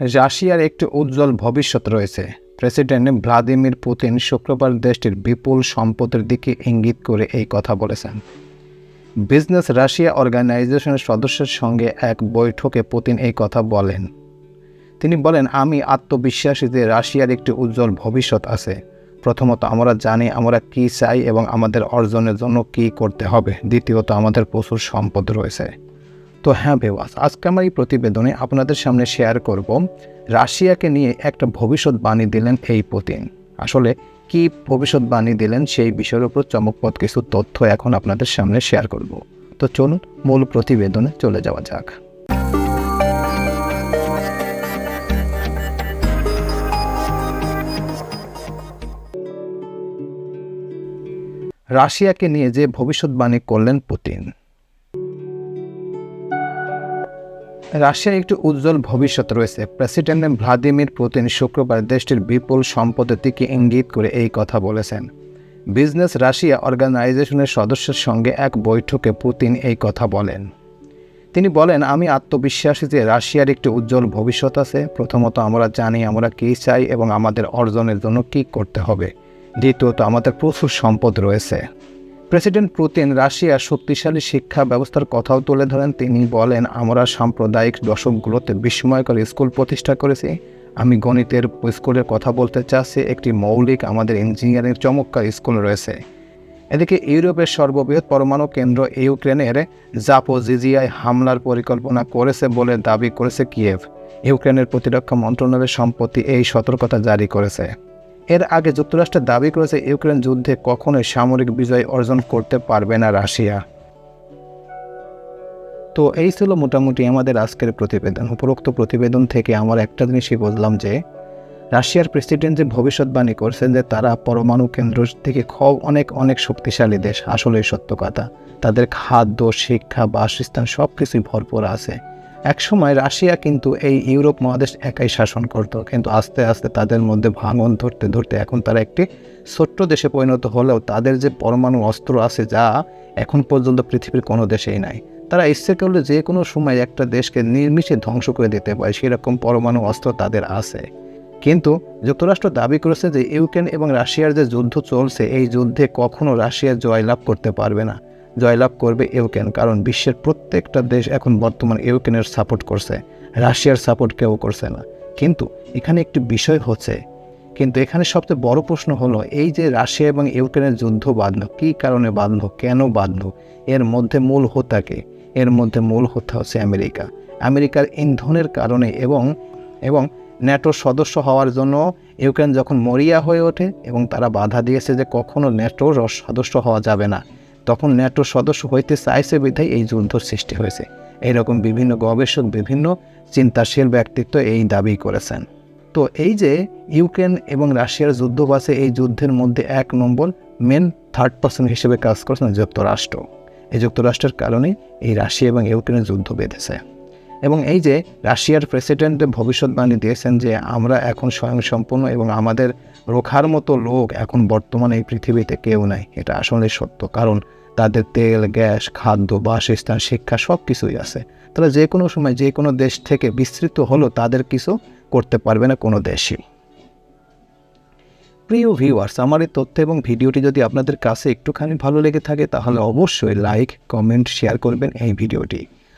রাশিয়ার একটি উজ্জ্বল ভবিষ্যৎ রয়েছে। প্রেসিডেন্ট ভ্লাদিমির পুতিন শুক্রবার দেশটির বিপুল সম্পদের দিকে ইঙ্গিত করে এই কথা বলেছেন। বিজনেস রাশিয়া অর্গানাইজেশনের সদস্যের সঙ্গে এক বৈঠকে পুতিন এই কথা বলেন। তিনি বলেন, আমি আত্মবিশ্বাসী যে রাশিয়ার একটি উজ্জ্বল ভবিষ্যৎ আছে। প্রথমত, আমরা জানি আমরা কী চাই এবং আমাদের অর্জনের জন্য কী করতে হবে। দ্বিতীয়ত, আমাদের প্রচুর সম্পদ রয়েছে। তো হ্যাঁ বেওয়াস আজকে আমার এই প্রতিবেদনে আপনাদের সামনে শেয়ার করব রাশিয়াকে নিয়ে একটা ভবিষ্যৎবাণী দিলেন এই পুতিন। আসলে কি ভবিষ্যৎবাণী দিলেন সেই বিষয়ের উপর চমকপদ কিছু তথ্য এখন আপনাদের সামনে শেয়ার করব। তো চলুন মূল প্রতিবেদনে চলে যাওয়া যাক। রাশিয়াকে নিয়ে যে ভবিষ্যৎবাণী করলেন পুতিন রাশিয়ার একটি উজ্জ্বল ভবিষ্যৎ রয়েছে। প্রেসিডেন্ট ভ্লাদিমির পুতিন শুক্রবার দেশটির বিপুল সম্পদের দিকে ইঙ্গিত করে এই কথা বলেছেন। বিজনেস রাশিয়া অর্গানাইজেশনের সদস্যের সঙ্গে এক বৈঠকে পুতিন এই কথা বলেন। তিনি বলেন, আমি আত্মবিশ্বাসী যে রাশিয়ার একটি উজ্জ্বল ভবিষ্যৎ আছে, প্রথমত আমরা জানি আমরা কী চাই এবং আমাদের অর্জনের জন্য কী করতে হবে। দ্বিতীয়ত, আমাদের প্রচুর সম্পদ রয়েছে। প্রেসিডেন্ট পুতিন রাশিয়ার শক্তিশালী শিক্ষা ব্যবস্থার কথাও তুলে ধরেন। তিনি বলেন, আমরা সাম্প্রদায়িক দশকগুলোতে বিস্ময়কর স্কুল প্রতিষ্ঠা করেছি। আমি গণিতের স্কুলের কথা বলতে চাচ্ছি। একটি মৌলিক, আমাদের ইঞ্জিনিয়ারিং চমৎকার স্কুল রয়েছে। এদিকে ইউরোপের সর্ববৃহৎ পরমাণু কেন্দ্র ইউক্রেনের জাপোজিজিয়ায় হামলার পরিকল্পনা করেছে বলে দাবি করেছে কিয়েভ। ইউক্রেনের প্রতিরক্ষা মন্ত্রণালয় সম্প্রতি এই সতর্কতা জারি করেছে। এর আগে যুক্তরাষ্ট্র দাবি করেছে ইউক্রেন যুদ্ধে কখনোই সামরিক বিজয় অর্জন করতে পারবে না রাশিয়া। তো এই ছিল মোটামুটি আমাদের আজকের প্রতিবেদন। উপরোক্ত প্রতিবেদন থেকে আমার একটা জিনিসই বুঝলাম যে, রাশিয়ার প্রেসিডেন্ট যে ভবিষ্যৎবাণী করছেন যে তারা পরমাণু কেন্দ্র থেকে খ অনেক অনেক শক্তিশালী দেশ, আসলেই সত্য কথা। তাদের খাদ্য, শিক্ষা, বাসস্থান সব কিছুই ভরপুর আছে। একসময় রাশিয়া কিন্তু এই ইউরোপ মহাদেশ একাই শাসন করত, কিন্তু আস্তে আস্তে তাদের মধ্যে ভাঙন ধরতে ধরতে এখন তারা একটি ছোট্ট দেশে পরিণত হলেও তাদের যে পরমাণু অস্ত্র আছে যা এখন পর্যন্ত পৃথিবীর কোনো দেশেই নাই। তারা ইচ্ছে করলে যে কোনো সময় একটা দেশকে নির্মিষে ধ্বংস করে দিতে পারে, সেরকম পরমাণু অস্ত্র তাদের আছে। কিন্তু যুক্তরাষ্ট্র দাবি করেছে যে ইউক্রেন এবং রাশিয়ার যে যুদ্ধ চলছে, এই যুদ্ধে কখনো রাশিয়া জয়লাভ করতে পারবে না। জয়লাভ করবে ইউক্রেন, কারণ বিশ্বের প্রত্যেকটা দেশ এখন বর্তমান ইউক্রেনের সাপোর্ট করছে। রাশিয়ার সাপোর্ট কেউ করছে না। কিন্তু এখানে একটি বিষয় হচ্ছে, কিন্তু এখানে সবচেয়ে বড় প্রশ্ন হলো, এই যে রাশিয়া এবং ইউক্রেনের যুদ্ধ বাঁধল, কী কারণে বাঁধল, কেন বাঁধল, এর মধ্যে মূল হোতাকে এর মধ্যে মূল হোতা হচ্ছে আমেরিকা। আমেরিকার ইন্ধনের কারণে এবং এবং ন্যাটোর সদস্য হওয়ার জন্য ইউক্রেন যখন মরিয়া হয়ে ওঠে এবং তারা বাধা দিয়েছে যে কখনো ন্যাটোর সদস্য হওয়া যাবে না। তখন ন্যাটোর সদস্য হইতে চাইছে বিধায় এই যুদ্ধ সৃষ্টি হয়েছে। এইরকম বিভিন্ন গবেষক বিভিন্ন চিন্তাশীল ব্যক্তিত্ব এই দাবি করেছেন। তো এই যে ইউক্রেন এবং রাশিয়ার যুদ্ধ বাসে এই যুদ্ধের মধ্যে এক নম্বর মেন থার্ড পার্সন হিসেবে কাজ করেছেন যুক্তরাষ্ট্র। এই যুক্তরাষ্ট্রের কারণে এই রাশিয়া এবং ইউক্রেনের যুদ্ধ বেঁধেছে। এবং এই যে রাশিয়ার প্রেসিডেন্ট ভবিষ্যৎবাণী দিয়েছেন যে আমরা এখন স্বয়ংসম্পূর্ণ এবং আমাদের রোখার মতো লোক এখন বর্তমানে এই পৃথিবীতে কেউ নাই। এটা আসলে সত্য। কারণ তাদের তেল, গ্যাস, খাদ্য, বাসস্থান, শিক্ষা সব কিছুই আছে। তারা যে কোনো সময় যে কোনো দেশ থেকে বিস্তৃত হলো তাদের কিছু করতে পারবে না কোনো দেশই। প্রিয় ভিউয়ার্স আমার এই তথ্য এবং ভিডিওটি যদি আপনাদের কাছে একটুখানি ভালো লেগে থাকে, তাহলে অবশ্যই লাইক কমেন্ট শেয়ার করবেন এই ভিডিওটি।